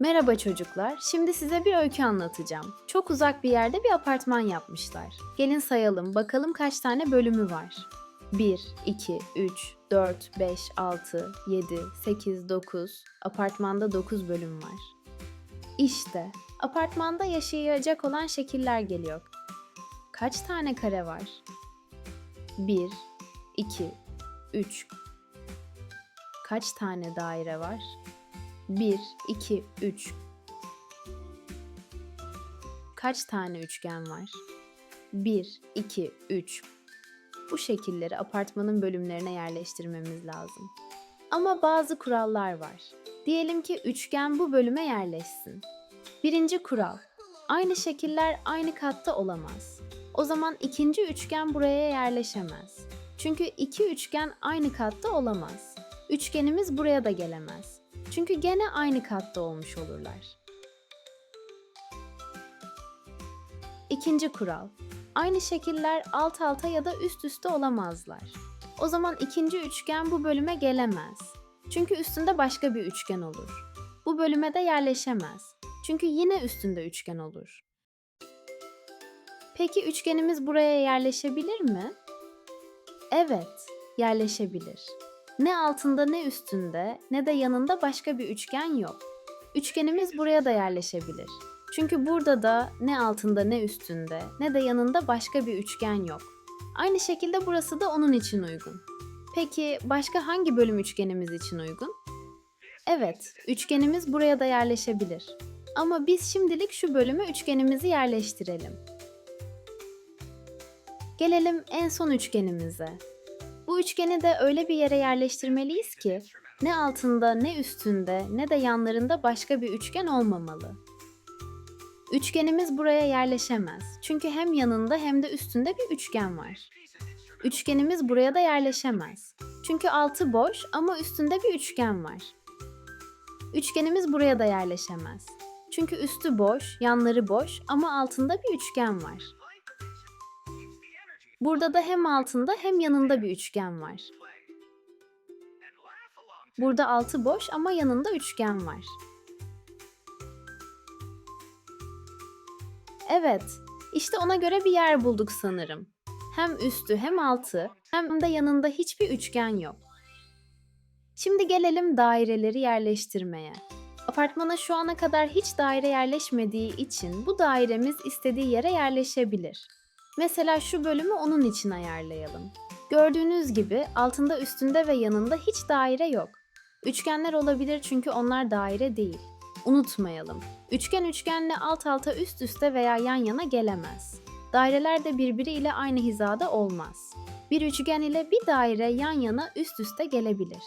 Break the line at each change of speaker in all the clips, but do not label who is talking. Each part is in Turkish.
Merhaba çocuklar. Şimdi size bir öykü anlatacağım. Çok uzak bir yerde bir apartman yapmışlar. Gelin sayalım. Bakalım kaç tane bölümü var. 1, 2, 3, 4, 5, 6, 7, 8, 9. Apartmanda 9 bölüm var. İşte apartmanda yaşayacak olan şekiller geliyor. Kaç tane kare var? 1, 2, 3. Kaç tane daire var? 1, 2, 3. Kaç tane üçgen var? 1, 2, 3. Bu şekilleri apartmanın bölümlerine yerleştirmemiz lazım. Ama bazı kurallar var. Diyelim ki üçgen bu bölüme yerleşsin. Birinci kural. Aynı şekiller aynı katta olamaz. O zaman ikinci üçgen buraya yerleşemez. Çünkü iki üçgen aynı katta olamaz. Üçgenimiz buraya da gelemez. Çünkü gene aynı katta olmuş olurlar. İkinci kural. Aynı şekiller alt alta ya da üst üste olamazlar. O zaman ikinci üçgen bu bölüme gelemez. Çünkü üstünde başka bir üçgen olur. Bu bölüme de yerleşemez. Çünkü yine üstünde üçgen olur. Peki üçgenimiz buraya yerleşebilir mi? Evet, yerleşebilir. Ne altında ne üstünde ne de yanında başka bir üçgen yok. Üçgenimiz buraya da yerleşebilir. Çünkü burada da ne altında ne üstünde ne de yanında başka bir üçgen yok. Aynı şekilde burası da onun için uygun. Peki başka hangi bölüm üçgenimiz için uygun? Evet, üçgenimiz buraya da yerleşebilir. Ama biz şimdilik şu bölüme üçgenimizi yerleştirelim. Gelelim en son üçgenimize. Bu üçgeni de öyle bir yere yerleştirmeliyiz ki ne altında ne üstünde ne de yanlarında başka bir üçgen olmamalı. Üçgenimiz buraya yerleşemez. Çünkü hem yanında hem de üstünde bir üçgen var. Üçgenimiz buraya da yerleşemez. Çünkü altı boş ama üstünde bir üçgen var. Üçgenimiz buraya da yerleşemez. Çünkü üstü boş, yanları boş ama altında bir üçgen var. Burada da hem altında hem yanında bir üçgen var. Burada altı boş ama yanında üçgen var. Evet, işte ona göre bir yer bulduk sanırım. Hem üstü hem altı hem de yanında hiçbir üçgen yok. Şimdi gelelim daireleri yerleştirmeye. Apartmana şu ana kadar hiç daire yerleşmediği için bu dairemiz istediği yere yerleşebilir. Mesela şu bölümü onun için ayarlayalım. Gördüğünüz gibi altında üstünde ve yanında hiç daire yok. Üçgenler olabilir çünkü onlar daire değil. Unutmayalım. Üçgen üçgenle alt alta üst üste veya yan yana gelemez. Daireler de birbiriyle aynı hizada olmaz. Bir üçgen ile bir daire yan yana üst üste gelebilir.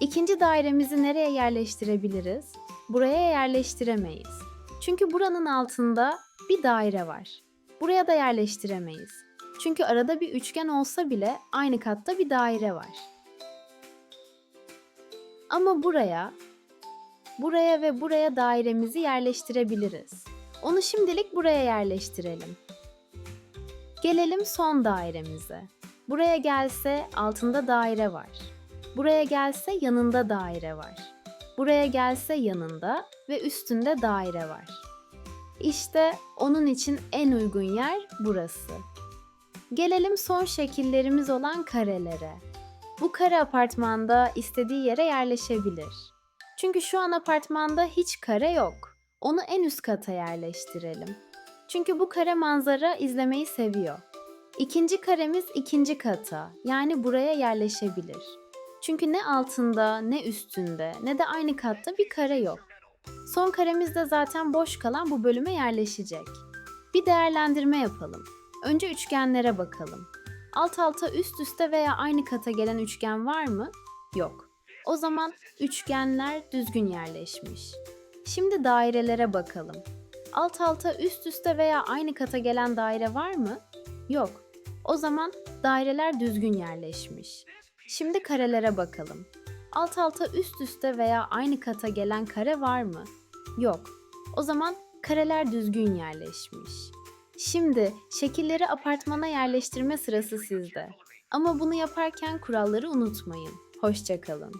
İkinci dairemizi nereye yerleştirebiliriz? Buraya yerleştiremeyiz. Çünkü buranın altında bir daire var. Buraya da yerleştiremeyiz. Çünkü arada bir üçgen olsa bile aynı katta bir daire var. Ama buraya, buraya ve buraya dairemizi yerleştirebiliriz. Onu şimdilik buraya yerleştirelim. Gelelim son dairemize. Buraya gelse altında daire var. Buraya gelse yanında daire var. Buraya gelse yanında ve üstünde daire var. İşte onun için en uygun yer burası. Gelelim son şekillerimiz olan karelere. Bu kare apartmanda istediği yere yerleşebilir. Çünkü şu an apartmanda hiç kare yok. Onu en üst kata yerleştirelim. Çünkü bu kare manzara izlemeyi seviyor. İkinci karemiz ikinci kata, yani buraya yerleşebilir. Çünkü ne altında, ne üstünde, ne de aynı katta bir kare yok. Son karemiz de zaten boş kalan bu bölüme yerleşecek. Bir değerlendirme yapalım. Önce üçgenlere bakalım. Alt alta üst üste veya aynı kata gelen üçgen var mı? Yok. O zaman üçgenler düzgün yerleşmiş. Şimdi dairelere bakalım. Alt alta üst üste veya aynı kata gelen daire var mı? Yok. O zaman daireler düzgün yerleşmiş. Şimdi karelere bakalım. Alt alta üst üste veya aynı kata gelen kare var mı? Yok. O zaman kareler düzgün yerleşmiş. Şimdi şekilleri apartmana yerleştirme sırası sizde. Ama bunu yaparken kuralları unutmayın. Hoşçakalın.